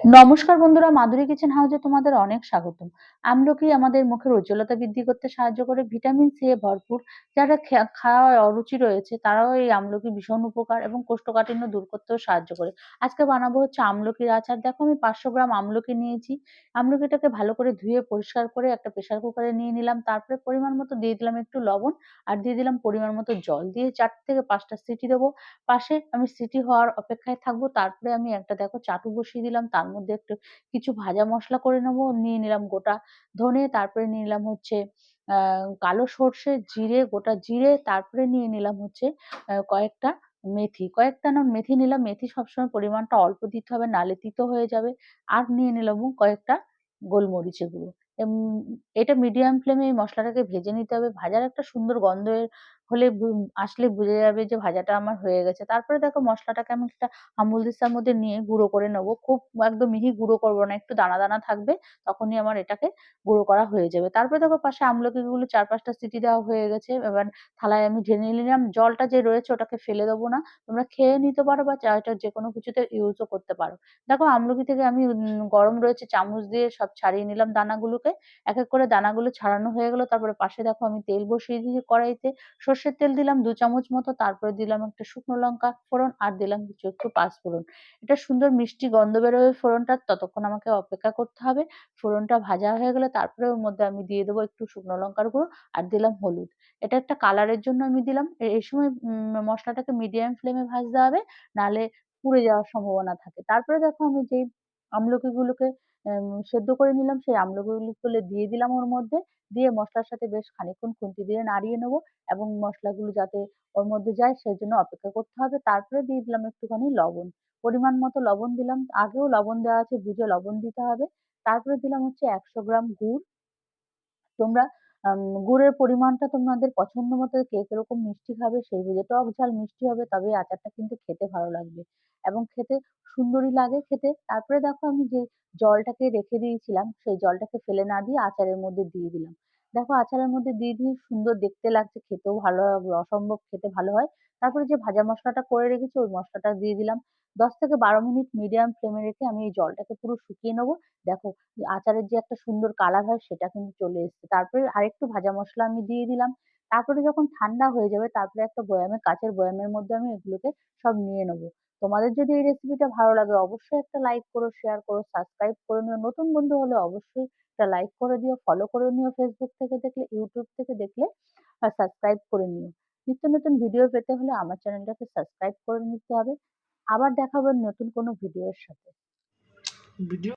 নমস্কার বন্ধুরা, মাধুরী কিচেন হাউসে তোমাদের অনেক স্বাগতম। আমলকি আমাদের মুখের উজ্জ্বলতা বৃদ্ধি করতে সাহায্য করে ভিটামিন সি এ ভরপুর। যারা খাওয়ায় অরুচি রয়েছে, তারাও এই আমলকি ভীষণ উপকার এবং কোষ্ঠকাঠিন্য দূর করতেও সাহায্য করে। আজকে বানাবো হচ্ছে আমলকির আচার। দেখো, আমি পাঁচশো গ্রাম আমলকি নিয়েছি। আমলকিটাকে ভালো করে ধুয়ে পরিষ্কার করে একটা প্রেসার কুকারে নিয়ে নিলাম। তারপরে পরিমাণ মতো দিয়ে দিলাম একটু লবণ আর দিয়ে দিলাম পরিমাণ মতো জল। দিয়ে চার থেকে পাঁচটা সিটি দেবো। পাশে আমি সিটি হওয়ার অপেক্ষায় থাকব। তারপরে আমি একটা, দেখো, চাটু বসিয়ে দিলাম। তার মধ্যে একটু কিছু ভাজা মশলা করে নেব, নিয়ে নিলাম গোটা ধনে, তারপরে নিয়ে নিলাম হচ্ছে কালো সর্ষে, জিরে, গোটা জিরে, তারপরে নিয়ে নিলাম হচ্ছে কয়েকটা মেথি। কয়েকটা না, মেথি নিলাম, মেথি সবসময় পরিমাণটা অল্প দিতে হবে, নালে তিতো হয়ে যাবে। আর নিয়ে নিলাম কয়েকটা গোলমরিচের গুঁড়ো। এটা মিডিয়াম ফ্লেমে এই মশলাটাকে ভেজে নিতে হবে। ভাজার একটা সুন্দর গন্ধ এর হলে আসলে বুঝে যাবে যে ভাজাটা আমার হয়ে গেছে। তারপরে দেখো মশলাটাকে আমি একটা আমুল দিস্তার মধ্যে নিয়ে গুঁড়ো করে নেব। খুব একদম মিহি গুঁড়ো করব না, একটু দানা দানা থাকবে, তখনই আমার এটাকে গুঁড়ো করা হয়ে যাবে। তারপরে দেখো পাশে আমলকি গুলো চার পাঁচটা সিটি দেওয়া হয়ে গেছে। এবার থালায় আমি ঢেলে নিলাম। জলটা যে রয়েছে ওটাকে ফেলে দেবো না। তোমরা খেয়ে নিতে পারো বা চা- এটা যে কোনো কিছুতে ইউজও করতে পারো। দেখো আমলকি থেকে আমি গরম রয়েছে চামচ দিয়ে সব ছাড়িয়ে নিলাম দানাগুলোকে। এক এক করে দানাগুলো ছাড়ানো হয়ে গেল। তারপরে পাশে দেখো আমি তেল বসিয়ে দিয়েছি কড়াইতে। সর্ষের তেল দিলাম দু চামচ মতো তারপরে দিলাম একটা শুকনো লঙ্কা ফোড়ন আর দিলাম কিছু একটু পাঁচ ফোড়ন। এটা সুন্দর মিষ্টি গন্ধ বেরোবে ফোড়নটা ততক্ষণ আমাকে অপেক্ষা করতে হবে। ফোড়নটা ভাজা হয়ে গেলে তারপরে ওর মধ্যে আমি দিয়ে দেবো একটু শুকনো লঙ্কার গুঁড়ো আর দিলাম হলুদ। এটা একটা কালারের জন্য আমি দিলাম। এই সময় মশলাটাকে মিডিয়াম ফ্লেমে ভাজতে হবে নালে পুড়ে যাওয়ার সম্ভাবনা থাকে। তারপরে দেখো আমি যেই আমলকিগুলোকে উম, সেদ্ধ করে নিলাম, সেই আমলকিগুলো দিয়ে দিলাম ওর মধ্যে। দিয়ে মশলার সাথে বেশ খানিকক্ষণ খুন্তি দিয়ে নাড়িয়ে নেব এবং মশলাগুলো যাতে ওর মধ্যে যায় সেই জন্য অপেক্ষা করতে হবে। তারপরে দিয়ে দিলাম একটুখানি লবণ। পরিমাণ মতো লবণ দিলাম। আগেও লবণ দেওয়া আছে, বুঝে লবণ দিতে হবে। তারপরে দিলাম হচ্ছে একশো গ্রাম গুড়। তোমরা গুড়ের পরিমাণটা তোমাদের পছন্দ মতো কে কীরকম মিষ্টি খাবে সেই বুঝে, টক ঝাল মিষ্টি হবে তবে আচারটা কিন্তু খেতে ভালো লাগবে। এবং খেতে সুন্দরই লাগে খেতে। তারপরে দেখো আমি যে জলটাকে রেখে দিয়েছিলাম, সেই জলটাকে ফেলে না দিয়ে আচারের মধ্যে দিয়ে দিলাম। দেখো আচারের মধ্যে দিয়ে দিয়ে সুন্দর দেখতে লাগছে, খেতেও ভালো, অসম্ভব খেতে ভালো হয়। তারপরে যে ভাজা মশলাটা করে রেখেছি, ওই মশলাটা দিয়ে দিলাম। দশ থেকে বারো মিনিট মিডিয়াম ফ্লেমে রেখে আমি এই জলটাকে পুরো শুকিয়ে নেব। দেখো, আচারের যে একটা সুন্দর কালার হয়, সেটা কিন্তু চলে এসেছে। তারপরে আরেকটু ভাজা মশলা আমি দিয়ে দিলাম। তারপরে যখন ঠান্ডা হয়ে যাবে, তারপরে একটা বয়ামে, কাঁচের বয়ামের মধ্যে আমি এগুলোকে সব নিয়ে নেব। তোমাদের যদি এই রেসিপিটা ভালো লাগে, অবশ্যই একটা লাইক করো শেয়ার করো সাবস্ক্রাইব করে নিও। নতুন বন্ধু হলে অবশ্যই একটা লাইক করে দিও। ফলো করে নিও ফেসবুক থেকে দেখলে ইউটিউব থেকে দেখলে, আর সাবস্ক্রাইব করে নিও। নিত্য নতুন ভিডিও পেতে হলে আমার চ্যানেলটাকে সাবস্ক্রাইব করে নিতে হবে। আবার দেখাবো নতুন কোনো ভিডিওর সাথে। ভিডিও